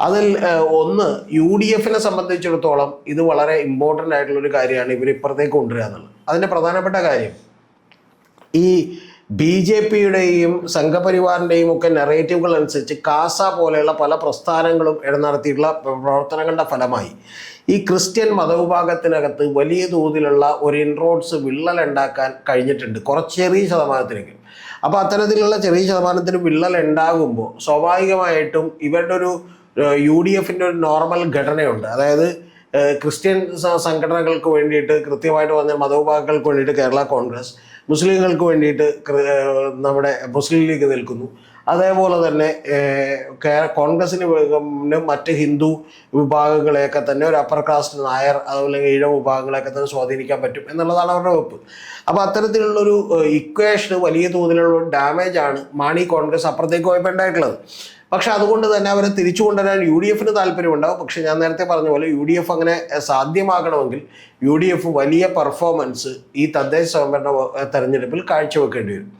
അതിൽ ഒന്ന് U D എഫിനെ സംബന്ധിച്ചിടത്തോളം ഇത് വളരെ ഇമ്പോർട്ടന്റ് ആയിട്ടുള്ളൊരു കാര്യമാണ് ഇവർ ഇപ്പുറത്തേക്ക് കൊണ്ടുവരിക എന്നുള്ളത്. അതിന്റെ പ്രധാനപ്പെട്ട കാര്യം ഈ ബി ജെ പിയുടെയും സംഘപരിവാറിന്റെയും ഒക്കെ നെറേറ്റീവുകൾ അനുസരിച്ച് കാസ പോലെയുള്ള പല പ്രസ്ഥാനങ്ങളും ഇടനടത്തിയിട്ടുള്ള പ്രവർത്തനങ്ങളുടെ ഫലമായി ഈ ക്രിസ്ത്യൻ മതവിഭാഗത്തിനകത്ത് വലിയ തോതിലുള്ള ഒരു ഇൻറോഡ്സ് വിള്ളൽ ഉണ്ടാക്കാൻ കഴിഞ്ഞിട്ടുണ്ട് കുറച്ച് ചെറിയ ശതമാനത്തിലേക്ക് അപ്പോൾ അത്തരത്തിലുള്ള ചെറിയ ശതമാനത്തിന് വിള്ളൽ ഉണ്ടാകുമ്പോൾ സ്വാഭാവികമായിട്ടും ഇവരുടെ ഒരു യു ഡി എഫിന്റെ ഒരു നോർമൽ ഘടനയുണ്ട്. അതായത് ക്രിസ്ത്യൻ സംഘടനകൾക്ക് വേണ്ടിയിട്ട് കൃത്യമായിട്ട് വന്ന മതവിഭാഗങ്ങൾക്ക് വേണ്ടിയിട്ട് കേരള കോൺഗ്രസ് മുസ്ലിങ്ങൾക്ക് വേണ്ടിയിട്ട് നമ്മുടെ മുസ്ലിം ലീഗ് നിൽക്കുന്നു. അതേപോലെ തന്നെ കോൺഗ്രസിന് മറ്റ് ഹിന്ദു വിഭാഗങ്ങളെയൊക്കെ തന്നെ ഒരു അപ്പർ കാസ്റ്റ് നായർ അതുപോലെ ഈഴ വിഭാഗങ്ങളെയൊക്കെ തന്നെ സ്വാധീനിക്കാൻ പറ്റും എന്നുള്ളതാണ് അവരുടെ വെപ്പ്. അപ്പോൾ അത്തരത്തിലുള്ളൊരു ഇക്വേഷന് വലിയ തോതിലുള്ള ഡാമേജ് ആണ് മാണി കോൺഗ്രസ് അപ്പുറത്തേക്ക് പോയപ്പോൾ ഉണ്ടായിട്ടുള്ളത്. പക്ഷെ അതുകൊണ്ട് തന്നെ അവരെ തിരിച്ചു കൊണ്ടുവരാൻ യു ഡി എഫിന് താല്പര്യമുണ്ടാവും. പക്ഷെ ഞാൻ നേരത്തെ പറഞ്ഞ പോലെ യു ഡി എഫ് അങ്ങനെ സാധ്യമാകണമെങ്കിൽ യു ഡി എഫ് വലിയ പെർഫോമൻസ് ഈ തദ്ദേശ സ്വയംഭരണ തെരഞ്ഞെടുപ്പിൽ കാഴ്ചവെക്കേണ്ടി വരും.